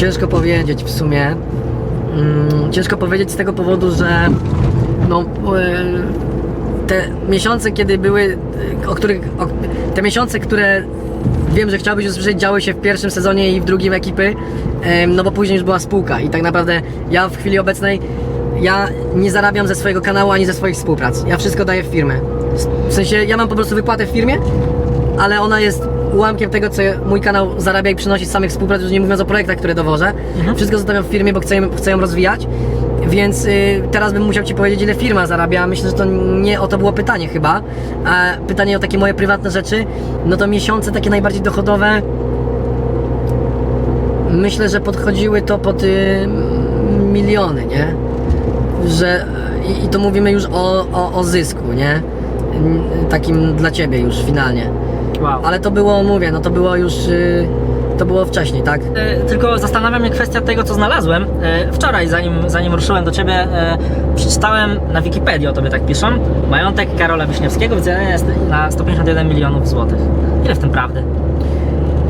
Ciężko powiedzieć w sumie. Mm, ciężko powiedzieć z tego powodu, że no, e, te miesiące, kiedy były, o których, o, te miesiące, które wiem, że chciałbyś usłyszeć, działy się w pierwszym sezonie i w drugim ekipy, no bo później już była spółka i tak naprawdę ja w chwili obecnej ja nie zarabiam ze swojego kanału ani ze swoich współprac. Ja wszystko daję w firmę. W sensie ja mam po prostu wypłatę w firmie, ale ona jest ułamkiem tego, co mój kanał zarabia i przynosi z samych współprac, już nie mówiąc o projektach, które dowożę. Wszystko zostawiam w firmie, bo chcę, ją- chcę ją rozwijać. Więc y, teraz bym musiał Ci powiedzieć, ile firma zarabia. Myślę, że to nie o to było pytanie chyba. A pytanie o takie moje prywatne rzeczy, no to miesiące takie najbardziej dochodowe. Myślę, że podchodziły to pod y, miliony, nie? Że i, i to mówimy już o, o, o zysku, nie? N- Takim dla Ciebie już finalnie. Wow. Ale to było, mówię, no to było już, y, to było wcześniej, tak? E, Tylko zastanawia mnie kwestia tego, co znalazłem. E, Wczoraj, zanim, zanim ruszyłem do ciebie, e, przeczytałem na Wikipedii, o tobie tak piszą, majątek Karola Wiśniewskiego wyceniony jest na 151 milionów złotych. Ile w tym prawdy?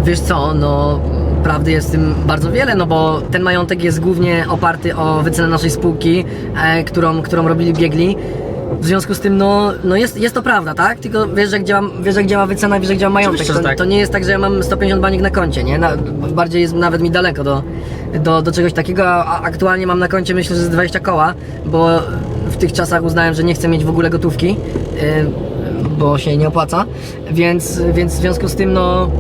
Wiesz co, no prawdy jest w tym bardzo wiele, no bo ten majątek jest głównie oparty o wycenę naszej spółki, e, którą, którą robili biegli. W związku z tym, no, no jest, jest to prawda, tak? Tylko wiesz, jak działa, wiesz, jak działa wycena, wiesz, jak działa majątek. Oczywiście, To, że tak. to nie jest tak, że ja mam 150 baniek na koncie, nie? Na, bardziej jest nawet mi daleko do, do, do czegoś takiego, a aktualnie mam na koncie myślę, że z 20 koła, bo w tych czasach uznałem, że nie chcę mieć w ogóle gotówki. e, bo się nie opłaca, więc, więc w związku z tym no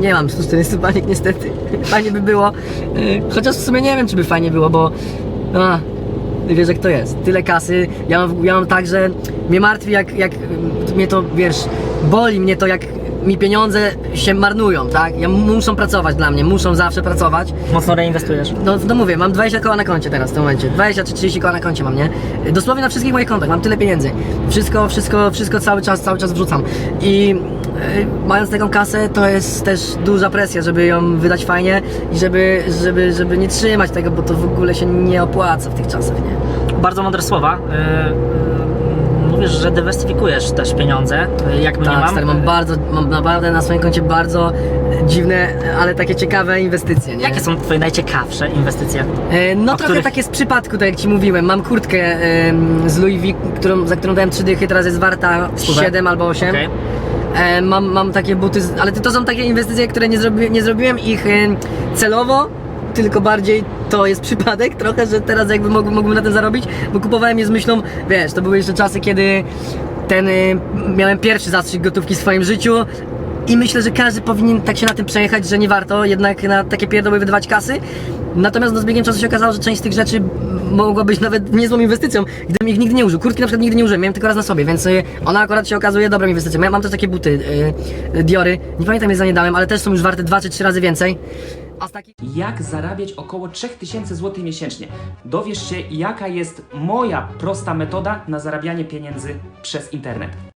nie mam 140 baniek niestety. Fajnie by było, yy, chociaż w sumie nie wiem czy by fajnie było, bo a, wiesz jak to jest, tyle kasy, ja mam, ja mam tak, że mnie martwi jak, jak mnie to wiesz, boli mnie to jak mi pieniądze się marnują, tak? Ja muszą pracować dla mnie, muszą zawsze pracować. Mocno reinwestujesz. No, no mówię, mam 20 koła na koncie teraz w tym momencie. 20 czy 30 koła na koncie mam, nie? Dosłownie na wszystkich moich kontach, mam tyle pieniędzy. Wszystko, wszystko, wszystko cały czas, cały czas wrzucam. I mając taką kasę, to jest też duża presja, żeby ją wydać fajnie i żeby, żeby, żeby nie trzymać tego, bo to w ogóle się nie opłaca w tych czasach, nie? Bardzo mądre słowa. E, e, Mówisz, że dywersyfikujesz też pieniądze, jak mnie Tak, mam. stary, mam bardzo, mam naprawdę na swoim koncie bardzo dziwne, ale takie ciekawe inwestycje, nie? Jakie są twoje najciekawsze inwestycje? E, No trochę których- tak jest w przypadku, tak jak Ci mówiłem. Mam kurtkę z Louis V, którą, za którą dałem 3 dychy, teraz jest warta Super. 7 albo 8. Okej. E, mam, mam takie buty, ale to są takie inwestycje, które nie, zrobi, nie zrobiłem ich celowo, tylko bardziej to jest przypadek trochę, że teraz jakby mógł, mógłbym na tym zarobić, bo kupowałem je z myślą, wiesz, to były jeszcze czasy, kiedy ten, miałem pierwszy zastrzyk gotówki w swoim życiu i myślę, że każdy powinien tak się na tym przejechać, że nie warto jednak na takie pierdoły wydawać kasy. Natomiast no, z biegiem czasu się okazało, że część z tych rzeczy mogła być nawet niezłą inwestycją, gdybym ich nigdy nie użył. Kurtki na przykład nigdy nie użyłem, miałem tylko raz na sobie, więc y, ona akurat się okazuje dobrą inwestycją. Ja mam też takie buty, y, y, Diory, nie pamiętam je za nie dałem, ale też są już warte 2 czy 3 razy więcej. A z takich... jak zarabiać około 3000 zł miesięcznie. Dowiesz się, jaka jest moja prosta metoda na zarabianie pieniędzy przez internet.